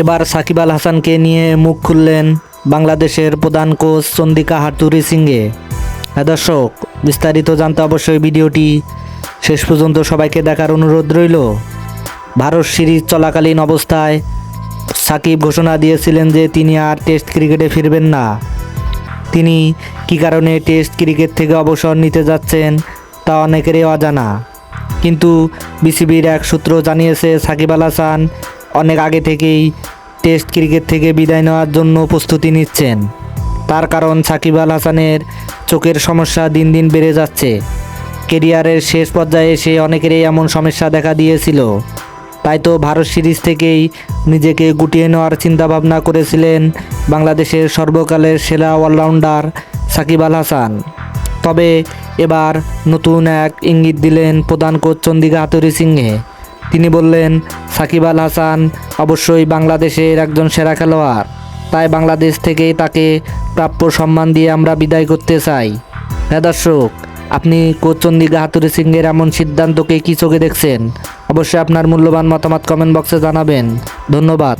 এবার সাকিব আল হাসানকে নিয়ে মুখ খুললেন বাংলাদেশের প্রধান কোচ চন্দিকা হাতুরি সিংহে হ্যাঁ দর্শক, বিস্তারিত জানতে অবশ্যই ভিডিওটি শেষ পর্যন্ত সবাইকে দেখার অনুরোধ রইল। ভারত সিরিজ চলাকালীন অবস্থায় সাকিব ঘোষণা দিয়েছিলেন যে তিনি আর টেস্ট ক্রিকেটে ফিরবেন না। তিনি কী কারণে টেস্ট ক্রিকেট থেকে অবসর নিতে যাচ্ছেন তা অনেকেরই অজানা। কিন্তু বিসিবির এক সূত্র জানিয়েছে, সাকিব আল হাসান অনেক আগে থেকেই টেস্ট ক্রিকেট থেকে বিদায় নেওয়ার জন্য প্রস্তুতি নিচ্ছেন। তার কারণ সাকিব আল হাসানের চোখের সমস্যা দিন দিন বেড়ে যাচ্ছে। কেরিয়ারের শেষ পর্যায়ে এসে অনেকেরই এমন সমস্যা দেখা দিয়েছিল। তাই তো ভারত সিরিজ থেকেই নিজেকে গুটিয়ে নেওয়ার চিন্তাভাবনা করেছিলেন বাংলাদেশের সর্বকালের সেরা অলরাউন্ডার সাকিব আল হাসান। তবে এবার নতুন এক ইঙ্গিত দিলেন প্রধান কোচ চন্দিকা হাতুরি সিংহে। তিনি বললেন, সাকিব আল হাসান অবশ্যই বাংলাদেশের একজন সেরা খেলোয়াড়। তাই বাংলাদেশ থেকে তাকে প্রাপ্য সম্মান দিয়ে আমরা বিদায় করতে চাই। হ্যাঁ দর্শক, আপনি কোচ চন্দিকা হাতুরি সিংয়ের এমন সিদ্ধান্তকে কী চোখে দেখছেন? অবশ্যই আপনার মূল্যবান মতামত কমেন্ট বক্সে জানাবেন। ধন্যবাদ।